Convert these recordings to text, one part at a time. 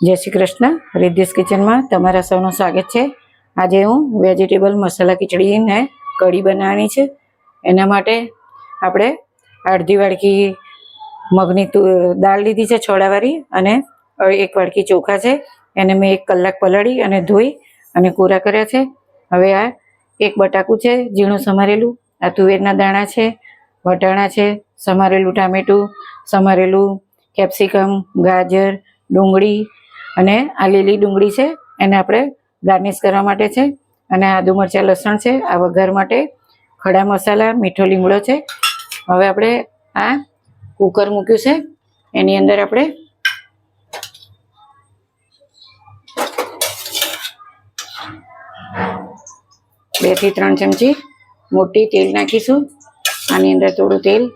જય શ્રી કૃષ્ણ, રિદ્ધિસ કિચનમાં તમારા સૌનું સ્વાગત છે. આજે હું વેજીટેબલ મસાલા ખીચડીને કઢી બનાવવાની છે. એના માટે આપણે અડધી વાડકી મગની દાળ લીધી છે છોડાવાળી અને એક વાડકી ચોખા છે. એને મેં એક કલાક પલાળી અને ધોઈ અને કોરા કર્યા છે. હવે આ એક બટાકું છે, ઝીણું સમારેલું. આ તુવેરના દાણા છે, વટાણા છે, સમારેલું ટામેટું, સમારેલું કેપ્સિકમ, ગાજર, ડુંગળી અને આ લીલી ડુંગળી છે, એને આપણે ગાર્નિશ કરવા માટે છે. અને આદુ મરચાં, લસણ છે, આ વઘાર માટે ખડા મસાલા, મીઠો લીમડો છે. હવે આપણે આ કુકર મૂક્યું છે. એની અંદર આપણે બેથી ત્રણ ચમચી મોટી તેલ નાખીશું. આની અંદર થોડું તેલ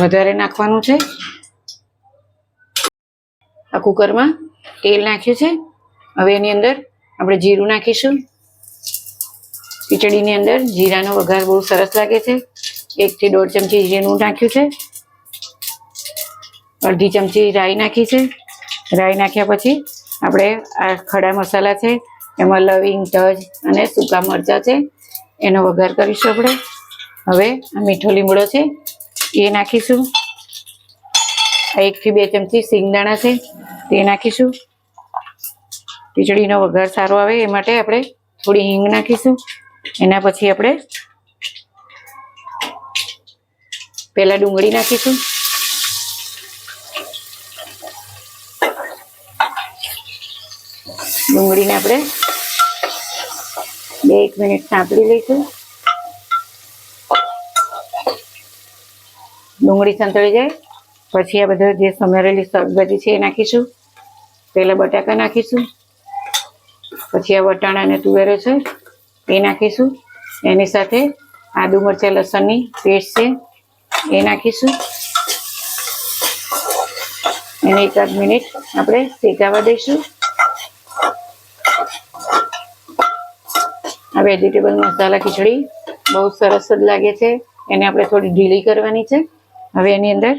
વધારે નાખવાનું છે. આ કુકરમાં તેલ નાખ્યું છે. હવે એની અંદર આપણે જીરું નાખીશું. ખીચડીની અંદર જીરાનો વઘાર બહુ સરસ લાગે છે. એકથી દોઢ ચમચી જીરું નાખ્યું છે. અડધી ચમચી રાઈ નાખી છે. રાઈ નાખ્યા પછી આપણે આ ખડા મસાલા છે, એમાં લવિંગ, તજ અને સૂકા મરચાં છે, એનો વઘાર કરીશું આપણે. હવે આ મીઠો લીમડો છે, એ નાખીશું. એકથી બે ચમચી સિંગદાણા છે, તે નાખીશું. ખીચડીનો વઘાર સારો આવે એ માટે આપણે થોડી હિંગ નાખીશું. એના પછી આપણે પહેલાં ડુંગળી નાખીશું. ડુંગળીને આપણે બે એક મિનિટ સાંતળી લઈશું. ડુંગળી સંતળી જાય. પછી આ બધા જે સમારેલી શાકભાજી છે એ નાખીશું. પહેલાં બટાકા નાખીશું. પછી આ વટાણા અને તુવેરો છે એ નાખીશું. એની સાથે આદુ મરચાં, લસણની પેસ્ટ છે એ નાખીશું. એને એકાદ મિનિટ આપણે શેકાવા દઈશું. આ વેજીટેબલ મસાલા ખીચડી બહુ સરસ જ લાગે છે. એને આપણે થોડી ઢીલી કરવાની છે. હવે એની અંદર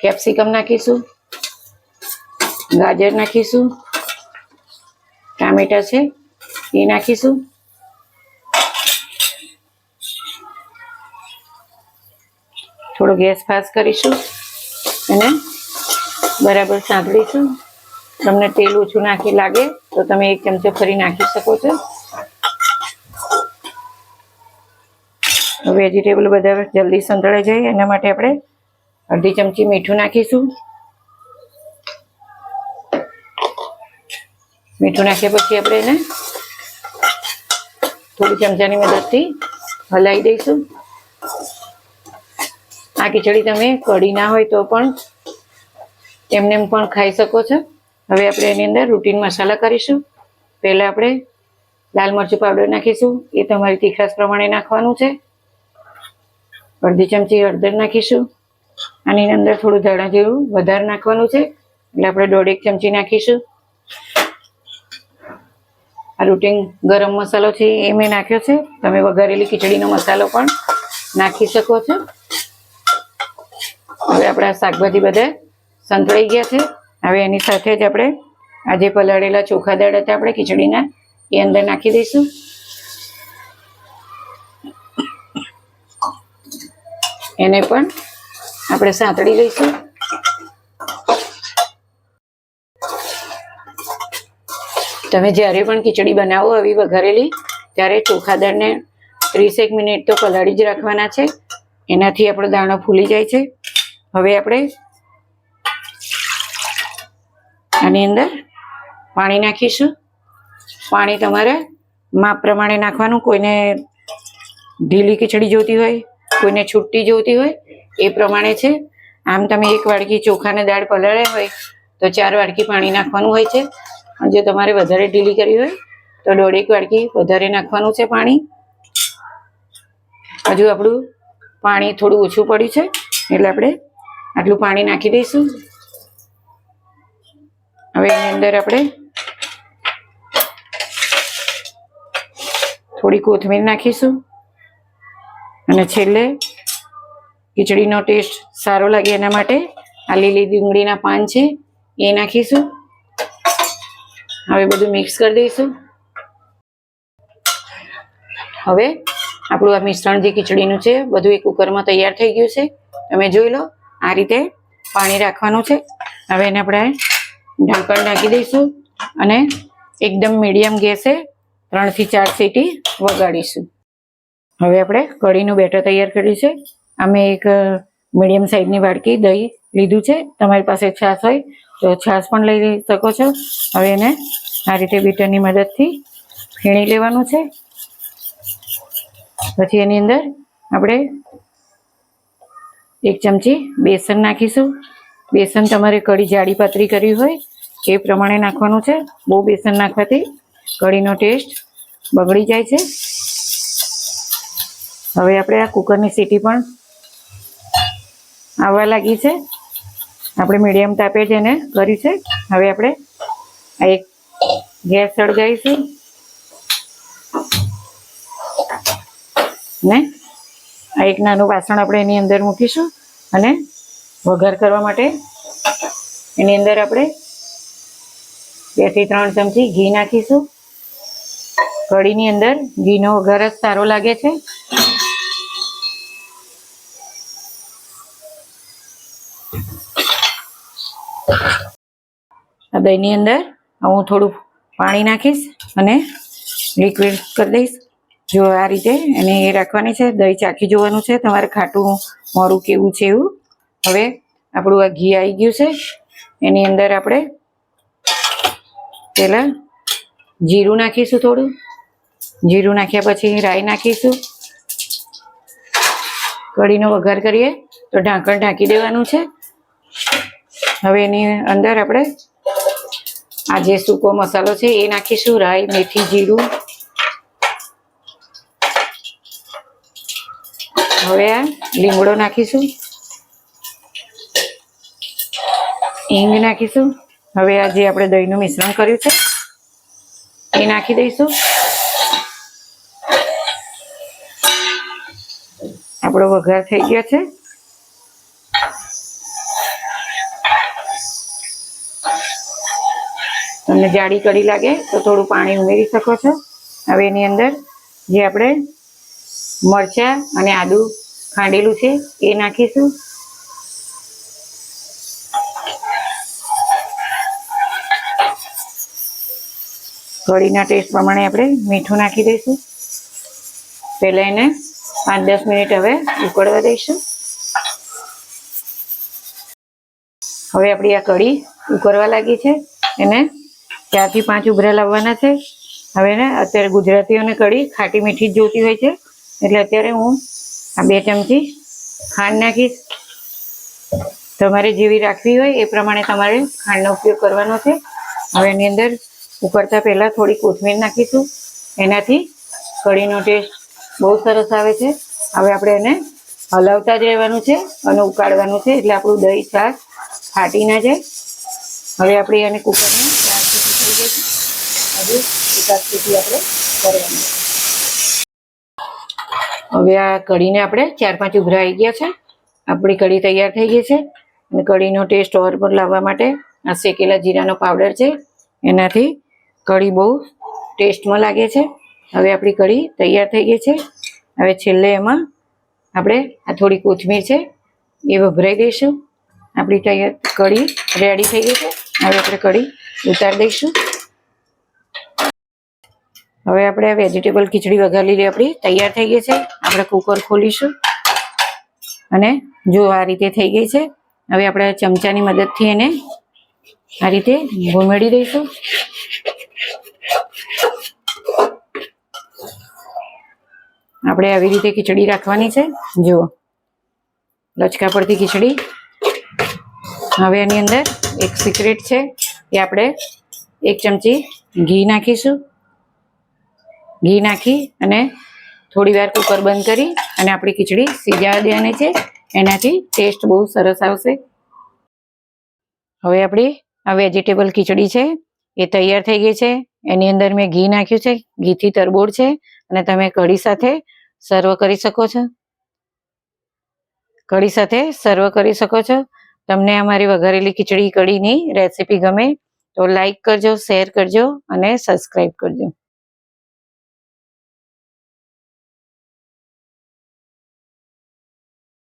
કેપ્સિકમ નાખીશું, ગાજર નાખીશું, ટામેટા છે, એ નાખીશું. થોડો ગેસ ફાસ્ટ કરીશું અને બરાબર સાંભળીશું તમને તેલ ઓછું નાખી લાગે તો તમે એક ચમચો ફરી નાખી શકો છો. વેજીટેબલ બધા જલ્દી સંતળાઈ જાય, એના માટે આપણે અડધી ચમચી મીઠું નાખીશું. મીઠું નાખ્યા પછી આપણે એને થોડી ચમચાની મદદથી હલાવી દઈશું. આ ખીચડી તમે કઢી ના હોય તો પણ એમને એમ પણ ખાઈ શકો છો. હવે આપણે એની અંદર રૂટીન મસાલા કરીશું. પહેલાં આપણે લાલ મરચું પાવડર નાખીશું. એ તમારી તીખાસ પ્રમાણે નાખવાનું છે. અડધી ચમચી હળદર નાખીશું. આની અંદર થોડું ધાણા જીરું વધારે નાખવાનું છે. એટલે આપણે દોઢેક ચમચી નાખીશું. આ રૂટીન ગરમ મસાલો છે એ મેં નાખ્યો છે. તમે વઘારેલી ખીચડીનો મસાલો પણ નાખી શકો છો. હવે આપણા શાકભાજી બધા સંતળાઈ ગયા છે. હવે એની સાથે જ આપણે આજે પલાળેલા ચોખા દાળ હતા આપણે ખીચડીના, એ અંદર નાખી દઈશું. એને પણ આપણે સાંતળી લઈશું. તમે જ્યારે પણ ખીચડી બનાવો આવી વઘારેલી, ત્યારે ચોખા દાળને ત્રીસેક મિનિટ તો પલાળી જ રાખવાના છે. એનાથી આપણો દાણો ફૂલી જાય છે. હવે આપણે આની અંદર પાણી નાખીશું. પાણી તમારે માપ પ્રમાણે નાખવાનું. કોઈને ઢીલી ખીચડી જોતી હોય, કોઈને છૂટી જોતી હોય એ પ્રમાણે છે. આમ તમે એક વાડકી ચોખાને દાળ પલાળ્યા હોય, તો ચાર વાડકી પાણી નાખવાનું હોય છે. અને જો તમારે વધારે ઢીલી કરવી હોય, તો દોઢેક વાડકી વધારે નાખવાનું છે પાણી. હજુ આપણું પાણી થોડું ઓછું પડ્યું છે, એટલે આપણે આટલું પાણી નાખી દઈશું. હવે એની અંદર આપણે થોડી કોથમીર નાખીશું. અને છેલ્લે ખીચડીનો ટેસ્ટ સારો લાગે એના માટે. આ લીલી ડુંગળીના પાન છે, એ નાખીશું. હવે બધું મિક્સ કરી દઈશું. હવે આપણું આ મિશ્રણ જે ખીચડીનું છે, બધું એક કુકરમાં તૈયાર થઈ ગયું છે. તમે જોઈ લો, આ રીતે પાણી રાખવાનું છે. હવે એને આપણે ઢાંકણ નાખી દઈશું અને એકદમ મીડિયમ ગેસે ત્રણથી ચાર સીટી વગાડીશું. હવે આપણે કઢીનું બેટર તૈયાર કર્યું છે. અમે એક મીડિયમ સાઈઝની વાડકી દહીં લીધું છે. તમારી પાસે છાશ હોય તો છાશ પણ લઈ શકો છો. હવે એને આ રીતે બીટરની મદદથી ફીણી લેવાનું છે. પછી એની અંદર આપણે એક ચમચી બેસન નાખીશું. બેસન તમારે કઢી જાડી પાતળી કરવી હોય એ પ્રમાણે નાખવાનું છે. બહુ બેસન નાખવાથી કઢીનો ટેસ્ટ બગડી જાય છે. હવે આપણે આ કુકરની સીટી પણ આવવા લાગી છે. આપણે મીડિયમ તાપે જ એને કરી છે. હવે આપણે આ એક ગેસ સળગાવીશું. ને આ એક નાનું વાસણ આપણે એની અંદર મૂકીશું અને વઘાર કરવા માટે એની અંદર આપણે બેથી ત્રણ ચમચી ઘી નાખીશું. કઢીની અંદર ઘીનો વઘાર જ સારો લાગે છે. દહીંની અંદર હું થોડું પાણી નાખીશ અને લિક્વિડ કરી દઈશ. જો આ રીતે એને એ રાખવાની છે, દહીં ચાખી જોવાનું છે, તમારે ખાટું, મોરું કેવું છે એવું. હવે આપણું આ ઘી આવી ગયું છે. એની અંદર આપણે પહેલાં જીરું નાખીશું થોડું. જીરું નાખ્યા પછી રાઈ નાખીશું. કઢીનો વઘાર કરીએ તો ઢાંકણ ઢાંકી દેવાનું છે. હવે એની અંદર આપણે આ જે સૂકો મસાલો છે, એ નાખીશું, રાઈ, મેથી, જીરું. હવે આ લીમડો નાખીશું. હિંગ નાખીશું. હવે આ જે આપણે દહીંનું મિશ્રણ કર્યું છે, એ નાખી દઈશું. આપણો વઘાર થઈ ગયો છે. તમને જાડી કડી લાગે તો થોડું પાણી ઉમેરી શકો છો. હવે એની અંદર જે આપણે મરચા અને આદુ ખાંડેલું છે એ નાખીશું. કઢીના ટેસ્ટ પ્રમાણે આપણે મીઠું નાખી દઈશું. પહેલાં એને પાંચ દસ મિનિટ હવે ઉકળવા દઈશું. હવે આપણી આ કઢી ઉકળવા લાગી છે. એને ચારથી પાંચ ઉભરા લાવવાના છે. હવે ને અત્યારે ગુજરાતીઓને કઢી ખાટી મીઠી જ જોતી હોય છે. એટલે અત્યારે હું આ બે ચમચી ખાંડ નાખીશ. તમારે જેવી રાખવી હોય એ પ્રમાણે તમારે ખાંડનો ઉપયોગ કરવાનો છે. હવે એની અંદર ઉકળતા પહેલાં થોડી કોથમીર નાખીશું. એનાથી કઢીનો ટેસ્ટ બહુ સરસ આવે છે. હવે આપણે એને હલાવતા જ રહેવાનું છે અને ઉકાળવાનું છે. એટલે આપણું દહીં છાશ ફાટી ના જાય. હવે આપણે એને સીટી થઈ ગઈ છે હજુ એકાદ સુધી આપણે કરવાનું હવે આ કઢીને આપણે ચાર પાંચ ઉભરા આવી ગયા છે. આપણી કઢી તૈયાર થઈ ગઈ છે. અને કઢીનો ટેસ્ટ ઓર પર લાવવા માટે આ શેકેલા જીરાનો પાવડર છે. એનાથી કઢી બહુ ટેસ્ટમાં લાગે છે. હવે આપણી કઢી તૈયાર થઈ ગઈ છે. હવે છેલ્લે એમાં આપણે આ થોડી કોથમીર છે એ વભરાઈ દઈશું. આપણી તૈયાર કઢી રેડી થઈ ગઈ છે. હવે આપણે કઢી ઉતારી દઈશું. હવે આપણે વેજીટેબલ ખીચડી વઘારેલી આપણી. તૈયાર થઈ ગઈ છે. આપણે કુકર ખોલીશું. અને જો આ રીતે થઈ ગઈ છે, હવે આપણે ચમચાની મદદથી એને આ રીતે ઘૂમેડી દઈશું. આપણે આવી રીતે ખીચડી રાખવાની છે. જુઓ લચકા પડતી ખીચડી. હવે એની અંદર એક સિક્રેટ છે. એ આપણે એક ચમચી ઘી નાખીશું. ઘી નાખી અને થોડી વાર કુકર બંધ કરી અને આપણી ખીચડી સીજાવા દેવાની છે. એનાથી ટેસ્ટ બહુ સરસ આવશે. હવે આપણી આ વેજીટેબલ ખીચડી છે, એ તૈયાર થઈ ગઈ છે. એની અંદર મેં ઘી નાખ્યું છે. ઘીથી તરબોળ છે અને તમે કઢી સાથે સર્વ કરી શકો છો. કઢી સાથે સર્વ કરી શકો છો. તમને અમારી વઘારેલી ખીચડી કઢીની રેસીપી ગમે તો લાઈક કરજો શેર કરજો અને સબસ્ક્રાઈબ કરજો.